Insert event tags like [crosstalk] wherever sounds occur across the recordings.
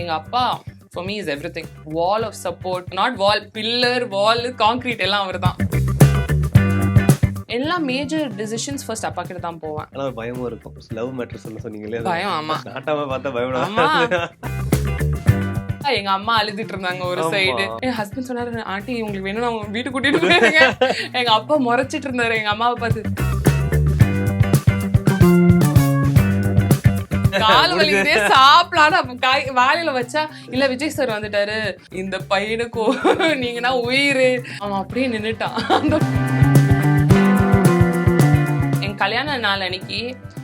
எங்க அப்பா for me is everything. Wall of support. Not wall pillar wall concrete எல்லாம் அவர்தான். எல்லா மேஜர் டிசிஷன்ஸ் ஃபர்ஸ்ட் அப்பா கிட்ட தான் போவேன். ஆனா பயமும் இருக்கும். லவ் மேட்டர் சொல்ல சொன்னீங்களே. பயம் ஆமா. நாட்டாம பார்த்தா ஆமா. பயப்படாம எங்க அம்மா அழுதுட்டு இருந்தாங்க ஒரு. சைடு என் ஹஸ்பண்ட் சொன்னாரு ஆண்டி உங்களுக்கு வேணும் அவங்க வீட்டுக்கு கூட்டிட்டு போயிருங்க. எங்க அப்பா முறைச்சிட்டு இருந்தாரு. எங்க அம்மாவை பார்த்து கால் வலிக்குதே சாப்பிடலாம் காய் வாயில வச்சா இல்ல விஜய் சார் வந்துட்டாரு. இந்த பையனுக்கு [laughs] நீங்கன்னா உயிர். அவன் அப்படியே நின்னுட்டான். என் கல்யாண நாள் அன்னைக்கு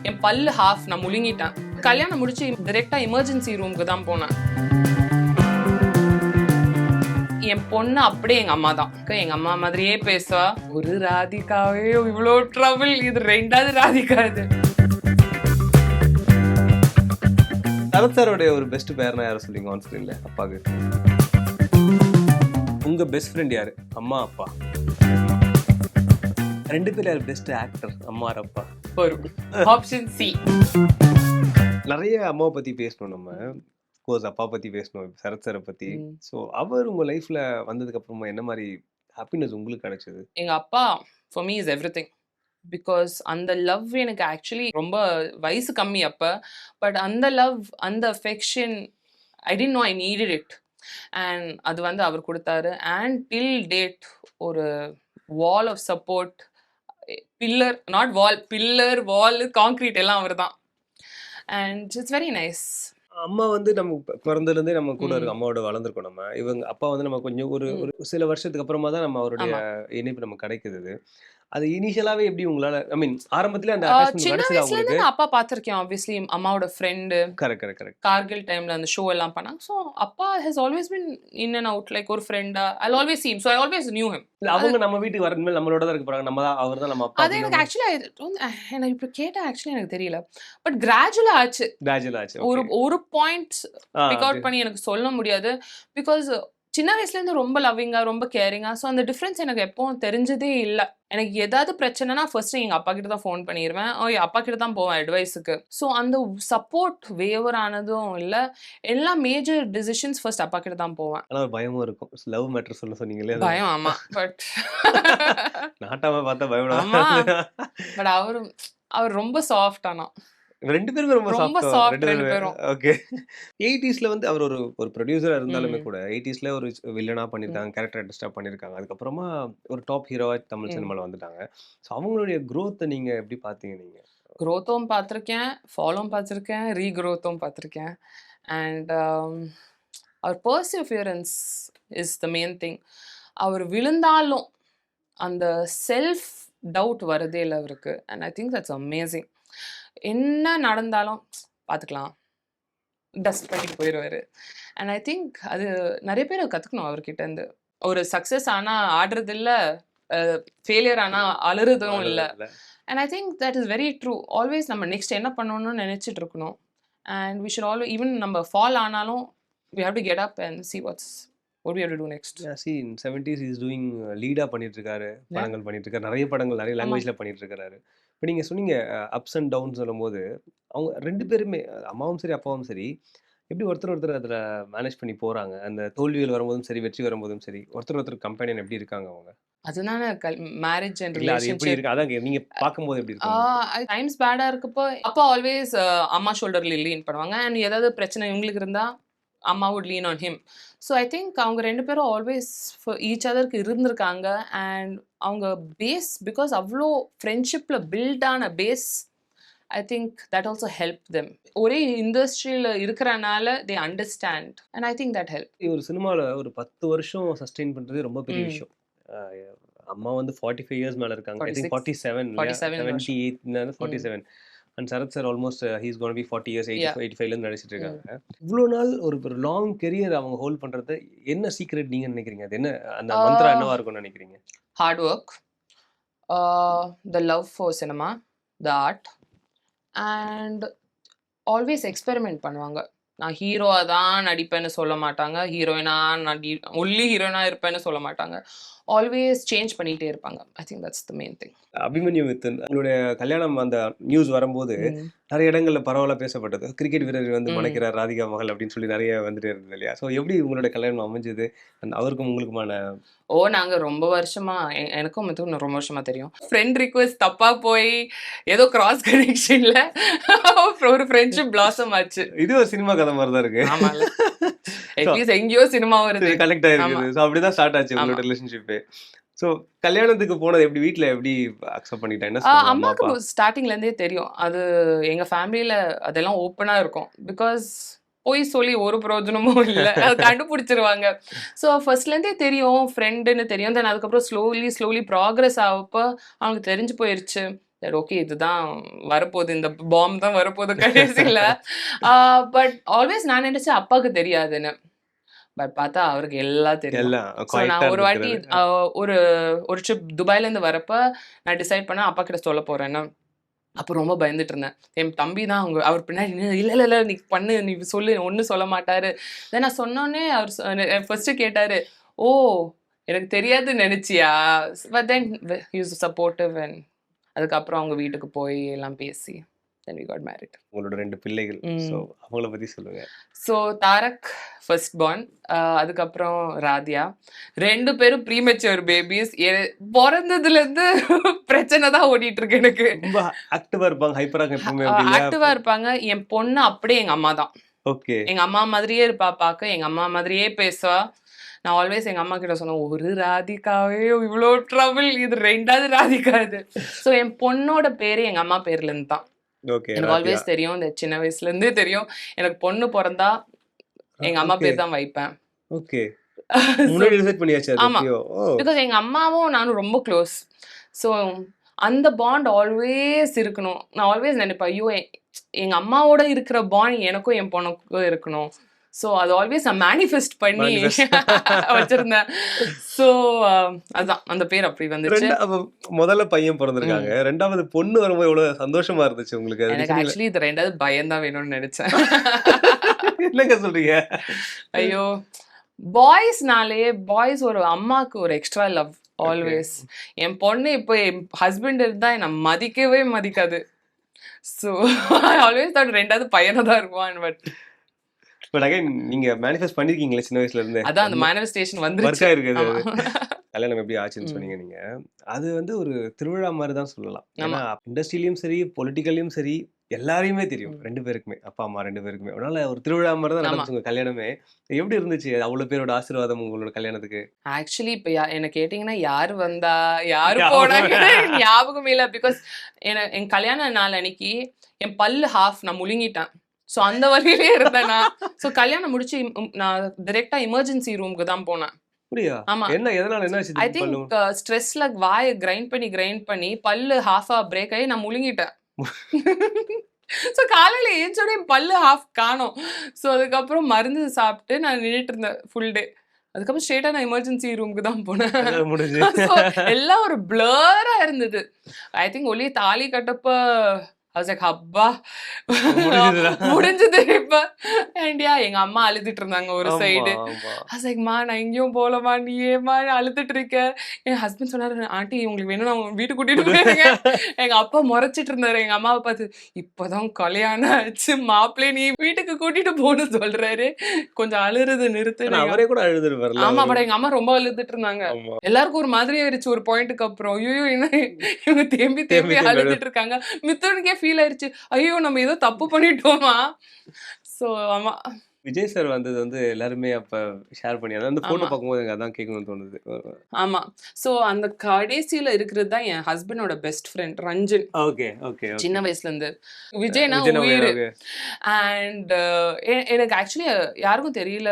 என் பல்லு ஹாஃப் நான் முழுங்கிட்டேன். கல்யாணம் முடிச்சு டைரக்டா எமர்ஜென்சி ரூமுக்கு தான் போனேன். என் பொண்ணு அப்படியே எங்க அம்மா தான். எங்க அம்மா மாதிரியே பேசுவா. ஒரு ராதிகாவே இவ்வளோ ட்ரபிள் இது ரெண்டாவது ராதிகா இது. சரத் சாரோட ஒரு பெஸ்ட் பேர்னா யாரும் சொல்லுங்க ஆன் ஸ்கிரீன்ல அப்பாக்கு. உங்க பெஸ்ட் ஃப்ரெண்ட் யாரு? அம்மா அப்பா? ரெண்டு பேர் யார் பெஸ்ட் ஆக்டர் அம்மா அப்பா? வரும் ஆப்ஷன் சி நிறைய அம்மாவை பத்தி பேசணும் நம்ம. கோர்ஸ் அப்பா பத்தி பேசணும் சரத் சாரை பத்தி. ஸோ அவர் உங்க லைஃப்ல வந்ததுக்கு அப்புறமா என்ன மாதிரி ஹாப்பினஸ் உங்களுக்கு கிடைச்சது? எங்க அப்பா for me is everything because அந்த லவ் எனக்கு ஆக்சுவலி ரொம்ப வயசு கம்மி அப்போ. பட் அந்த லவ் அந்த affection I didn't know I needed it and அது வந்து அவர் கொடுத்தாரு. அண்ட் டில் டேட் ஒரு wall of support pillar not wall pillar wall concrete எல்லாம் அவர் தான் அண்ட் இட்ஸ் வெரி நைஸ் அம்மா வந்து நம்ம பி- பிறந்ததுல இருந்தே நம்ம கூட ம். இருக்கு. அம்மாவோட வளர்ந்துருக்கோம் நம்ம. இவங்க அப்பா வந்து நம்ம கொஞ்சம் ஒரு. ஒரு சில வருஷத்துக்கு அப்புறமா தான் நம்ம அவருடைய. இணைப்பு நமக்கு கிடைக்குது அது. இனிஷியலாவே எப்படி உங்களால ஐ மீன் ஆரம்பத்துல அந்த சின்ன கிடைச்சதா வயசுல இருந்து உங்களுக்கு? நான் அப்பா பார்த்திருக்கேன் ஆப்வியஸ்லி அம்மாவோட friend correct correct correct Kargil டைம்ல அந்த ஷோ எல்லாம் பண்ணாங்க. ஸோ அப்பா has always been in and out like ஒரு ஃப்ரெண்டா I always seem so I always knew him அவங்க நம்ம வீட்டுக்கு வரது மேல நம்மளோட தான் இருக்க போறாங்க. நம்ம தான் அவர் தான் நம்ம அப்பா அது எனக்கு ஆக்சுவலி எனக்கு இப்போ கேட்டால் ஆக்சுவலி எனக்கு தெரியல. பட் கிராஜுவலாக ஆச்சு. கிராஜுவல் ஆச்சு ஒரு. ஒரு பாயிண்ட் பிக் அவுட். பண்ணி எனக்கு சொல்ல முடியாது. பிகாஸ் சின்ன வயசுலேருந்து ரொம்ப லவ்விங்கா ரொம்ப கேரிங்கா ஸோ அந்த டிஃப்ரென்ஸ் எனக்கு எப்பவும் தெரிஞ்சதே இல்லை. எனக்கு ஏதாவது பிரச்சனைனா ஃபர்ஸ்ட் எங்கள் அப்பா கிட்ட தான் ஃபோன் பண்ணிடுவேன் என் அப்பா கிட்ட தான் போவேன் அட்வைஸுக்கு ஸோ அந்த சப்போர்ட் வேவர் ஆனதும் இல்லை. எல்லா மேஜர் டிசிஷன்ஸ் ஃபர்ஸ்ட் அப்பா கிட்ட தான் போவேன். ஆனா ஒரு பயமும் இருக்கும். லவ் மேட்டர் சொல்ல சொன்னீங்களே பயம் ஆமா. பட் நாட்டாம பார்த்தா ஆமா. பயப்படாம பட் அவரு அவர் ரொம்ப சாஃப்ட் ஆனா. ரெண்டு பேருமே ரொம்ப சாஃப்ட் ரெண்டு பேரும். ஓகே எயிட்டிஸ்ல வந்து அவர் ஒரு ஒரு ப்ரொடியூசரா இருந்தாலுமே. கூட எயிட்டிஸ்ல ஒரு வில்லனா பண்ணிருக்காங்க கேரக்டர் ஆர்டிஸ்டா பண்ணிருக்காங்க. அதுக்கப்புறமா ஒரு டாப் ஹீரோவா தமிழ். சினிமால வந்துட்டாங்க. ஸோ அவங்களுடைய growth நீங்க எப்படி பாத்தீங்க நீங்க? க்ரோத்தும் பார்த்துருக்கேன் ஃபாலோவும் பார்த்துருக்கேன் ரீக்ரோத்தும் பார்த்துருக்கேன். And our perseverance is the main thing அவர் விழுந்தாலும் அந்த செல்ஃப் டவுட் வரதே இல்லை அவருக்கு. And I think that's amazing என்ன நடந்தாலும் பார்த்துக்கலாம் டஸ்ட் பண்ணிட்டு போயிடுவாரு அண்ட் ஐ திங்க் அது நிறைய பேர் கற்றுக்கணும் அவர்கிட்ட இருந்து. ஒரு சக்ஸஸ் ஆனால் ஆடுறது இல்லை ஃபெயிலியர் ஆனால் அழுறதும் இல்லை. And I think that is very true always நம்ம நெக்ஸ்ட் என்ன பண்ணணும்னு நினச்சிட்டு இருக்கணும். And we should always even நம்ம ஃபால் ஆனாலும் we have to get up and see what's what we have to do next. See in seventies is doing லீடா பண்ணிட்டு இருக்காரு. படங்கள் பண்ணிட்டு இருக்காரு. நிறைய படங்கள் நிறைய லாங்குவேஜ்ல பண்ணிட்டு இருக்காரு. இப்போ நீங்க சொன்னீங்க அப்ஸ் அண்ட் டவுன் சொல்லும்போது அவங்க ரெண்டு பேருமே அம்மாவும் சரி அப்பாவும் சரி எப்படி ஒருத்தர் ஒருத்தர் அதுல மேனேஜ் பண்ணி போறாங்க? அந்த தோல்விகள் வரும்போதும் சரி வெற்றி வரும்போதும் சரி ஒருத்தர் ஒருத்தர் கம்பெனியன் எப்படி இருக்காங்க அவங்க? அதுதானே மேரேஜ் அண்ட் எப்படி இருக்கு? அதான் நீங்க பார்க்கும்போது எப்படி இருக்கு டைம்ஸ் பேடா இருக்கப்போ அப்பா ஆல்வேஸ் அம்மா ஷோல்டர்ல லீன் பண்ணுவாங்க. அண்ட் ஏதாவது பிரச்சனை இவங்களுக்கு இருந்தா? அம்மா would lean on him so I think அவங்க ரெண்டு பேரும் ஆல்வேஸ் ஈச் அதருக்கு இருந்திருக்காங்க. அண்ட் அவங்க பேஸ் பிகாஸ் அவ்வளோ ஃப்ரெண்ட்ஷிப்பில் பில்டான base I think that also help them ஒரே இண்டஸ்ட்ரியில் இருக்கிறனால they understand and I think that help ஒரு சினிமால ஒரு பத்து வருஷம் சஸ்டெயின் பண்றது ரொம்ப பெரிய. விஷயம். அம்மா வந்து ஃபார்ட்டி ஃபைவ் இயர்ஸ் மேல இருக்காங்க. I think 46. Forty seven 47 seventy eight forty seven and Sarath sir almost he's gonna be forty years eighty. Eighty ஃபைவ்லேருந்து நடிச்சிட்டு இருக்காங்க. இவ்வளோ நாள் ஒரு ஒரு லாங் கெரியர் அவங்க ஹோல்ட் பண்றது என்ன சீக்ரெட் நீங்க நினைக்கிறீங்க? அது என்ன அந்த மந்த்ரா என்னவா இருக்கும்னு நினைக்கிறீங்க? Work, uh, the love for cinema, the art, and always experiment பண்ணுவாங்க. நான் ஹீரோவாக தான் நடிப்பேன்னு சொல்ல மாட்டாங்க. ஹீரோயினா நடி ஒன்லி ஹீரோயினாக இருப்பேன்னு சொல்ல மாட்டாங்க. ஆல்வேஸ் சேஞ்ச் பண்ணிகிட்டே இருப்பாங்க. I think that's the main thing Abhimanyu Mithun உங்களுடைய கல்யாணம் அந்த நியூஸ் வரும்போது நிறைய இடங்கள்ல பரவலா பேசப்பட்டது. கிரிக்கெட் வீரர் வந்து. மணக்கிறார் ராதிகா மகள் அப்படின்னு சொல்லி நிறைய வந்துட்டே இருந்தது இல்லையா? ஸோ எப்படி உங்களுடைய கல்யாணம் அமைஞ்சது? And அவருக்கும் உங்களுக்குமான ஓ நாங்க ரொம்ப வருஷமா எனக்கும் மித்துக்கும் ரொம்ப வருஷமா தெரியும். ஃப்ரெண்ட் ரிக்வெஸ்ட் தப்பா போய் ஏதோ கிராஸ் கனெக்ஷன்ல [laughs] ஒரு ஃப்ரெண்ட்ஷிப் பிளாசம் ஆச்சு. இது ஒரு சினிமா கதை மாதிரி தான் இருக்கு. ஆமால அட்லீஸ்ட் எங்கேயோ சினிமா வருது. கனெக்ட் ஆயிருக்குது. ஸோ அப்படிதான் ஸ்டார்ட் ஆச்சு ஆமா. உங்களோட ரிலேஷன்ஷிப்பு ஸோ கல்யாணத்துக்கு போனது எப்படி? வீட்ல எப்படி அக்செப்ட் பண்ணிட்டேன் என்ன ஆ, சொல்லுவாங்க அம்மா அப்பா? அம்மாக்கு ஸ்டார்டிங்ல இருந்தே தெரியும். அது எங்க ஃபேமிலியில அதெல்லாம் ஓப்பனா இருக்கும். பிகாஸ் போய் சொல்லி ஒரு பிரயோஜனமும் இல்லை. [laughs] அது கண்டுபிடிச்சிருவாங்க. ஸோ ஃபர்ஸ்ட்ல இருந்தே தெரியும். ஃப்ரெண்டுன்னு தெரியும். தென் அதுக்கப்புறம் ஸ்லோலி ஸ்லோலி ப்ராக்ரஸ் ஆகப்போ அவங்களுக்கு தெரிஞ்சு போயிருச்சு. ஓகே இதுதான் வரப்போகுது. இந்த பாம் தான் வரப்போகுது கடைசியில். பட் ஆல்வேஸ் நான் நினைச்சேன் அப்பாவுக்கு தெரியாதுன்னு. பட் பார்த்தா அவருக்கு எல்லாம் தெரியும். நான் ஒரு வாட்டி ஒரு ஒரு ட்ரிப் துபாயிலேருந்து வரப்ப நான் டிசைட் பண்ணேன் அப்பா கிட்ட சொல்ல போறேன்னு. அப்போ ரொம்ப பயந்துட்டு இருந்தேன். என் தம்பி தான் அவங்க அவர் பின்னாடி இல்ல இல்ல இல்ல நீ பண்ணு நீ சொல்லு ஒன்றும் சொல்ல மாட்டாரு. தென் நான் சொன்னோன்னே அவர் ஃபர்ஸ்ட் கேட்டாரு ஓ எனக்கு தெரியாதுன்னு நினைச்சியா? But then use supportive and அதுக்கப்புறம் அவங்க வீட்டுக்கு போய் எல்லாம் பேசி. தென் வி காட் மேரிட் உங்களோட ரெண்டு பிள்ளைகள். ஸோ அவங்கள பத்தி சொல்லுங்க. ஸோ தாரக் ஃபர்ஸ்ட் பார்ன் அதுக்கப்புறம் ராதியா. ரெண்டு பேரும் ப்ரீமெச்சூர் பேபிஸ் பிறந்ததுலேருந்து பிரச்சனை தான் ஓடிட்டு இருக்கு எனக்கு. ரொம்ப ஆக்டிவா இருப்பாங்க ஹைப்பராக எப்பவுமே அப்படி ஆக்டிவா இருப்பாங்க. என் பொண்ணு அப்படியே எங்க அம்மா தான். ஓகே. எங்க அம்மா மாதிரியே இருப்பா பார்க்க எங்க அம்மா மாதிரியே பேசுவா. நான் ஆல்வேஸ் எங்க அம்மா கிட்ட சொன்னேன் ஒரு ராதிகாவே இவ்வளோ ட்ரபிள் இது ரெண்டாவது ராதிகா இது. ஸோ என் பொண்ணோட பேரு எங்க அம்மா பேர்ல இருந்து தான். எனக்கு ஆல்வேஸ் தெரியும் இந்த சின்ன வயசுல இருந்தே தெரியும். எனக்கு பொண்ணு பிறந்தா எங்க அம்மா பேர் தான் வைப்பேன். ஓகே. [laughs] ஆமா. பிகாஸ் எங்க அம்மாவும் நானும் ரொம்ப க்ளோஸ் ஸோ அந்த பாண்ட் ஆல்வேஸ் இருக்கணும். நான் ஆல்வேஸ் நினைப்பேன் ஐயோ எங்க அம்மாவோட இருக்கிற பாண்ட் எனக்கும் என் பொண்ணுக்கும் இருக்கணும். ஸோ அது ஆல்வேஸ் நான் மேனிஃபெஸ்ட் பண்ணி. [laughs] வச்சிருந்தேன். ஸோ அதான் அந்த பேர் அப்படி வந்துச்சு. முதல்ல பையன் பிறந்திருக்காங்க. ரெண்டாவது பொண்ணு வரும்போது எவ்வளவு சந்தோஷமா இருந்துச்சு உங்களுக்கு? எனக்கு. ஆக்சுவலி இது ரெண்டாவது பயம் தான் வேணும்னு நினைச்சேன். [laughs] என்னங்க சொல்றீங்க? ஐயோ. பாய்ஸ்னாலே பாய்ஸ் ஒரு அம்மாக்கு ஒரு எக்ஸ்ட்ரா லவ் ஆல்வேஸ் என் பொண்ணு இப்போ என் ஹஸ்பண்ட் இருந்தா என்னை மதிக்கவே மதிக்காது. ஸோ ஆல்வேஸ் தாட் ரெண்டாவது பையனை தான் இருப்பான் பட் பட் அகைன் நீங்க மேனிஃபெஸ்ட் பண்ணிருக்கீங்களே சின்ன வயசுல இருந்து. அதான் அந்த மேனிஃபெஸ்டேஷன் அது. ஆமா. கல்யாணம் எப்படி ஆச்சுன்னு. சொன்னீங்க நீங்க. அது வந்து ஒரு திருவிழா மாதிரி தான் சொல்லலாம். ஏன்னா. இண்டஸ்ட்ரியிலயும் சரி பொலிட்டிக்கலையும் சரி எல்லாரையுமே தெரியும். ரெண்டு பேருக்குமே அப்பா அம்மா ரெண்டு பேருக்குமே. அதனால ஒரு திருவிழா மாதிரி தான். நடந்துச்சு கல்யாணமே. எப்படி இருந்துச்சு? அவ்வளவு பேரோட ஆசீர்வாதம் உங்களோட கல்யாணத்துக்கு? ஆக்சுவலி இப்போ என்ன கேட்டிங்கன்னா யார் வந்தா யார் போனாங்க ஞாபகமே இல்லை. பிகாஸ் என் கல்யாண நாள் அன்னைக்கு என் பல்லு ஹாஃப் நான் முழுங்கிட்டேன். ஸோ அந்த வழியிலே இருந்தேன் நான். ஸோ கல்யாணம் முடிச்சு நான் டிரெக்டா எமர்ஜென்சி ரூமுக்கு தான் போனேன். ஆமா. என்ன எதனால என்ன ஐ திங்க் ஸ்ட்ரெஸ்ல வாயை கிரைண்ட் பண்ணி கிரைண்ட் பண்ணி பல்லு ஹாஃபா பிரேக் ஆகி நான் முழுங்கிட்டேன். [laughs] ஸோ காலையில ஏஞ்சோட என் பல்லு ஹாஃப் காணோம். ஸோ அதுக்கப்புறம் மருந்து சாப்பிட்டு நான் நின்றுட்டு இருந்தேன் ஃபுல் டே அதுக்கப்புறம் ஸ்ட்ரெயிட்டா நான் எமர்ஜென்சி ரூமுக்கு தான் போனேன். [laughs] எல்லாம் ஒரு பிளரா இருந்தது. ஐ திங்க் ஒலி தாலி கட்டப்ப லைக் அப்பா. முடிஞ்சது. [laughs] இப்ப ஏண்டியா எங்க அம்மா அழுதுட்டு இருந்தாங்க ஒரு சைடு ஆமா. மா நான் எங்கேயும் போகலமா நீ ஏமா அழுதுட்டு இருக்க? என் ஹஸ்பண்ட் சொன்னாரு ஆண்டி உங்களுக்கு வேணும் நான் வீட்டுக்கு கூட்டிட்டு [laughs] போயிருங்க. எங்க அப்பா முறைச்சிட்டு இருந்தாரு. எங்க அம்மாவை பார்த்து இப்பதான் கல்யாணம் ஆச்சு. மாப்பிள்ளை நீ வீட்டுக்கு கூட்டிட்டு போன்னு சொல்றாரு. கொஞ்சம் அழுறது நிறுத்து. அவரே கூட அழுதுருப்பார்ல ஆமா. பட் எங்க அம்மா ரொம்ப அழுதுட்டு இருந்தாங்க. எல்லாருக்கும் ஒரு மாதிரி ஆயிருச்சு. ஒரு பாயிண்ட்டுக்கு அப்புறம். ஐயோ என்ன? இவங்க தேம்பி தேம்பி அழுதுட்டு இருக்காங்க. மித்தவனுக்கே ஃபீல் ஆயிருச்சு. ஐயோ நம்ம ஏதோ தப்பு பண்ணிட்டோமா? ஸோ ஆமா. விஜய் சார் வந்தது வந்து எல்லாருமே அப்ப ஷேர் பண்ணி அந்த போட்டோ. பார்க்கும்போது எனக்கு அதான் கேட்கணும்னு தோணுது. ஆமா. சோ அந்த கடைசியில இருக்கிறது தான் என் ஹஸ்பண்டோட best friend Ranjan. Okay okay சின்ன வயசுல இருந்து. விஜய்னா விஜய் உயிர். அண்ட் எனக்கு ஆக்சுவலி யாருக்கும் தெரியல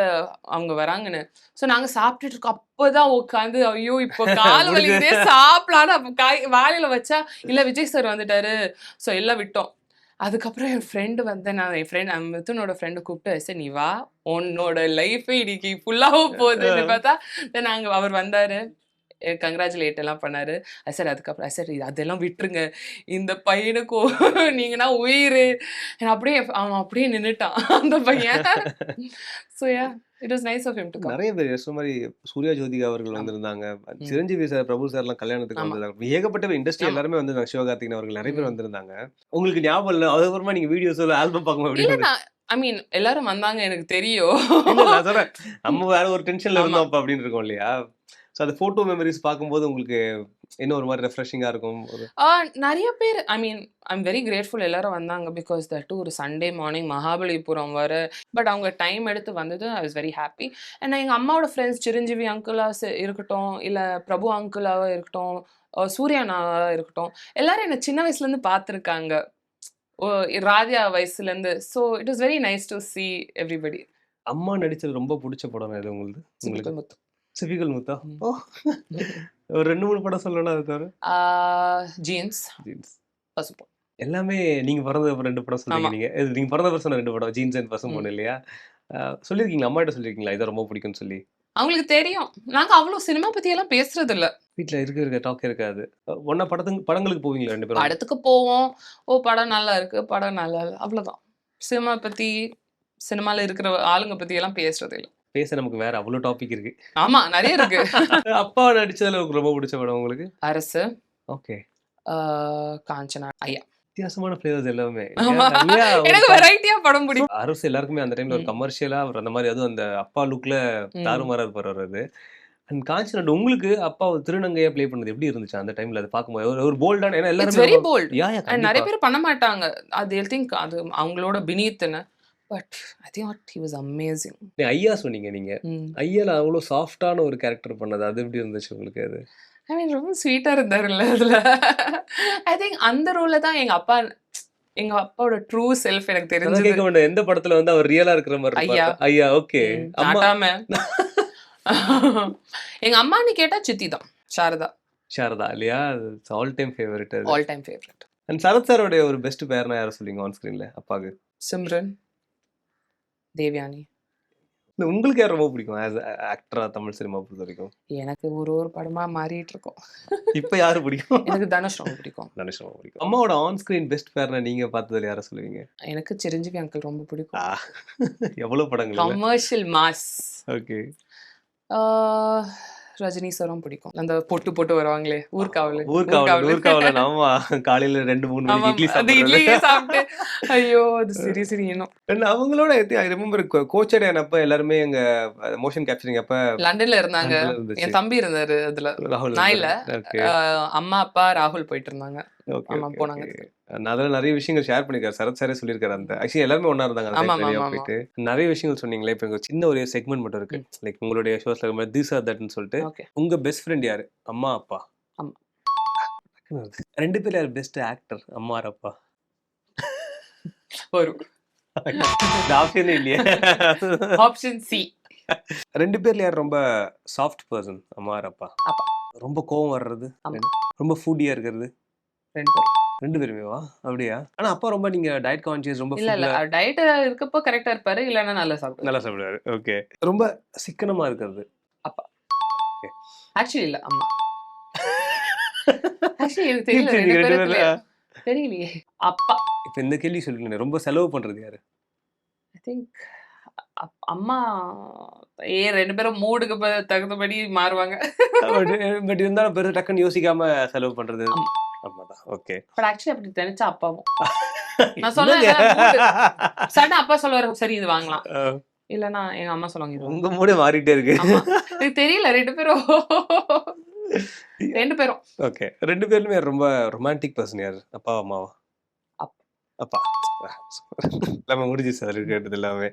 அவங்க வராங்கன்னு. ஸோ நாங்க சாப்பிட்டுட்டு இருக்கோம். அப்பதான் உட்காந்து ஐயோ இப்போ [laughs] கால் வலிக்குதே சாப்பிடலான்னு அப்போ காய் வாயில வச்சா இல்ல விஜய் சார் வந்துட்டாரு. ஸோ எல்லாம் விட்டோம். அதுக்கப்புறம் என் ஃப்ரெண்டு வந்து நான் என் ஃப்ரெண்ட் மிதுனோட ஃப்ரெண்டு கூப்பிட்டு சரி நீ வா. உன்னோட லைஃபே இன்னைக்கு ஃபுல்லாக போகுதுன்னு பார்த்தா தென் நாங்கள் அவர் வந்தாரு. கங்க்ராச்சுலேட் எல்லாம் பண்ணாரு சரி அதுக்கப்புறம் சரி அதெல்லாம் விட்டுருங்க இந்த பையனுக்கு [laughs] நீங்கன்னா உயிர் அப்படியே அவன் அப்படியே நின்னுட்டான் அந்த பையன் so yeah it was nice of him to நிறைய பேர் சொன்ன மாதிரி சூர்யா ஜோதிகா அவர்கள். வந்திருந்தாங்க. சிரஞ்சீவி சார் பிரபு சார் எல்லாம் கல்யாணத்துக்கு. வந்திருந்தாங்க ஏகப்பட்ட இண்டஸ்ட்ரி. எல்லாருமே வந்திருந்தாங்க சிவகார்த்திகன் அவர்கள் நிறைய பேர். வந்திருந்தாங்க உங்களுக்கு ஞாபகம் இல்லை அதுக்கப்புறமா நீங்க வீடியோஸ் ஆல்பம் இருந்துச்சு? நான் ஐ மீன் எல்லாரும் வந்தாங்க எனக்கு தெரியும் நம்ம வேற ஒரு டென்ஷன்ல. இருந்தோம் அப்ப அப்படின்னு இருக்கோம் இல்லையா ஸோ அந்த போட்டோ மெமரிஸ் பார்க்கும்போது உங்களுக்கு என்ன ஒரு மாதிரி ரெஃப்ரெஷிங்கா இருக்கும்? நிறைய பேர் I mean I'm very grateful எல்லாரும் வந்தாங்க பிகாஸ் தட் ஒரு சண்டே மார்னிங் மகாபலிபுரம் வர பட் அவங்க டைம் எடுத்து வந்தது I was very happy and எங்கள் அம்மாவோட ஃப்ரெண்ட்ஸ் சிரஞ்சீவி அங்கிளாக இருக்கட்டும் இல்லை பிரபு அங்கிளாக இருக்கட்டும் அஹ் சூர்யானாவா இருக்கட்டும் எல்லாரும் என்னை சின்ன வயசுலேருந்து பார்த்துருக்காங்க. ராஜா வயசுலேருந்து. So it was very nice to see everybody அம்மா நடிச்சது ரொம்ப பிடிச்ச படம் எது உங்களுக்கு? உங்களுக்கு சிபிகல் முத்தா? ஒரு ரெண்டு மூணு படம் சொல்லணும் அது தவிர? ஜீன்ஸ். ஜீன்ஸ். பசுப்பு எல்லாமே நீங்க பிறந்த ரெண்டு படம். நீங்க இது நீங்க பிறந்த வருஷம் ரெண்டு படம் ஜீன்ஸ் அண்ட் பசும். பொண்ணு இல்லையா? சொல்லியிருக்கீங்களா அம்மா கிட்ட சொல்லியிருக்கீங்களா இதை ரொம்ப பிடிக்கும்னு சொல்லி. அவங்களுக்கு தெரியும். நாங்கள் அவ்வளோ சினிமா பற்றியெல்லாம் பேசுறது இல்ல வீட்ல இருக்க இருக்க டாக் இருக்காது. ஒன்னா படத்துக்கு படங்களுக்கு போவீங்களா ரெண்டு பேரும்? படத்துக்கு போவோம். ஓ படம் நல்லா இருக்கு படம் நல்லா இல்லை. அவ்வளோதான் சினிமா பற்றி சினிமாவில் இருக்கிற ஆளுங்க பற்றி எல்லாம் பேசுறது இல்லை பேச நமக்கு வேற அவ்வளவு டாபிக் இருக்கு. ஆமா நிறைய இருக்கு. [laughs] அப்பா நடிச்சதுல உங்களுக்கு ரொம்ப பிடிச்ச படம் உங்களுக்கு? அரசு. ஓகே. காஞ்சனா ஐயா. வித்தியாசமான ஃபிளேவர்ஸ் எல்லாமே. [laughs] எனக்கு. வெரைட்டியா படம் பிடிக்கும். அரசு எல்லாருக்குமே அந்த டைம்ல ஒரு. கமர்ஷியலா அவர் அந்த மாதிரி அதுவும் அந்த அப்பா லுக்ல. தாறுமாறா இருப்பார் அது. அண்ட் காஞ்சனா உங்களுக்கு அப்பா திருநங்கையா ப்ளே பண்ணது எப்படி இருந்துச்சு அந்த டைம்ல அதை பார்க்கும்போது ஒரு- போல்டான ஏன்னா இட்ஸ் வெரி எல்லாரும் போல்ட் நிறைய பேர் பண்ண மாட்டாங்க. அது திங்க் அது அவங்களோட பினீத்துன்னு but I think he was amazing நீ ஐயா சொன்னீங்க நீங்க. ஐயால அவ்வளவு சாஃப்டான ஒரு கேரக்டர் பண்ணது. அது எப்படி இருந்துச்சு உங்களுக்கு அது? ஐ மீன் ரொம்ப ஸ்வீட்டா இருந்தாருல்ல அதுல. ஐ திங்க் அந்த ரோல்ல தான் எங்க அப்பா எங்க அப்பாவோட ட்ரூ செல்ஃப் எனக்கு தெரிஞ்சது. எந்த படத்துல வந்து அவர் ரியலா இருக்கிற மாதிரி ஐயா. ஐயா ஓகே அம்மா எங்க அம்மான்னு கேட்டா சித்தி தான் சாரதா. சாரதா இல்லையா? All time favourite all time favourite and Sarath சாரோடைய ஒரு பெஸ்ட் பேர்னா யாரை சொல்லுங்க ஆன் ஸ்கிரீன்ல அப்பாக்கு. சிம்ரன். தேவயானி. உங்களுக்கு யார் ரொம்ப பிடிக்கும்? ஆஸ் ஆக்டரா தமிழ் சினிமா பொறுத்த வரைக்கும்? எனக்கு ஒரு ஒரு படமா மாறிட்டு இருக்கோம். இப்ப யாரு பிடிக்கும்? எனக்கு தனுஷ் ரொம்ப பிடிக்கும். தனுஷ் ரொம்ப பிடிக்கும். அம்மாவோட ஆன் ஸ்கிரீன் பெஸ்ட் பேர்னா நீங்க பார்த்ததுல யாரை சொல்லுவீங்க? எனக்கு சிரஞ்சீவி அங்கிள் ரொம்ப பிடிக்கும். எவ்வளவு படங்கள்? கமர்ஷியல் மாஸ் ஓகே ரஜினி சாரும் பிடிக்கும். அந்த பொட்டு போட்டு வருவாங்களே ஊர்காவல் ஊர்காவலன் ஊர்காவலன் ஆமா காலையில ரெண்டு மூணு மணிக்கு இட்லி அது சாப்பிடுறது. இட்லியே சாப்பிட்டு ஐயோ அது சரி சரி இன்னும். அவங்களோட ஐ ரிமெம்பர் கோச்சடையான் அப்ப எல்லாருமே எங்க மோஷன் கேப்சரிங் அப்ப லண்டன்ல இருந்தாங்க. என் தம்பி இருந்தாரு அதுல. ராகுல் நான் இல்ல. அம்மா அப்பா ராகுல் போயிட்டு இருந்தாங்க. போனாங்க. அதெல்லாம் நிறைய விஷயங்கள் ஷேர் பண்ணிருக்காரு சரத் சாரே சொல்லியிருக்காரு அந்த ஆக்சுவலி எல்லாருமே ஒண்ணா இருந்தாங்க அந்த. போயிட்டு. நிறைய விஷயங்கள் சொன்னீங்களே இப்போ சின்ன ஒரு செக்மெண்ட் மட்டும் இருக்கு. லைக் உங்களுடைய ஷோஸ்ல திஸ் ஆர் தட்னு சொல்லிட்டு. உங்க பெஸ்ட் ஃப்ரெண்ட் யாரு? அம்மா அப்பா. ரெண்டு பேர் யார்? பெஸ்ட் ஆக்டர் அம்மா அப்பா? வரும். ஆப்ஷனே இல்லையே. ஆப்ஷன் சி ரெண்டு பேர்ல யார் ரொம்ப சாஃப்ட் பர்சன் அம்மா அப்பா? அப்பா. ரொம்ப கோவம் வர்றது. ரொம்ப ஃபுட்டியா இருக்கிறது? ரெண்டு பேரும் ரெண்டு பேருமேவா? அப்படியா? ஆனா அப்பா ரொம்ப நீங்க டயட் கான்சியஸ் ரொம்ப இல்ல இல்ல. டயட் இருக்கப்போ கரெக்டா இருப்பாரு இல்லன்னா நல்லா சாப்பிடுவாரு. நல்லா சாப்பிடுவாரு. ஓகே ரொம்ப சிக்கனமா இருக்கிறது. ஆக்சுவலி இல்ல அம்மா. [laughs] ஆக்சுவலி எனக்கு தெரியல. தெரியலையே. அப்பா. இப்ப இந்த கேள்வி சொல்லுங்க ரொம்ப செலவு பண்றது யாரு? ஐ திங்க் அம்மா ஏ ரெண்டு பேரும் மூடுக்கு தகுந்தபடி மாறுவாங்க? [laughs] பட் இருந்தாலும் பெருசா டக்குன்னு யோசிக்காம செலவு பண்றது. ஆமாதான் ஓகே பட் ஆக்சுவலி அப்படி நினைச்சா அப்பாவும். [laughs] நான் சொன்னேன்ல, சடனா அப்பா சொல்லுவாரு சரி இது வாங்கலாம். இல்லனா எங்க அம்மா சொல்லுவாங்க உங்க மூட மாறிட்டே இருக்கு. எனக்கு தெரியல ரெண்டு பேரும். [laughs] ரெண்டு பேரும். ஓகே ரெண்டு பேருமே ரொம்ப ரொமான்டிக் பர்சன் யார்? அப்பா அம்மாவா? அப்பா. எல்லாமே முடிஞ்சு சார் கேட்டது எல்லாமே.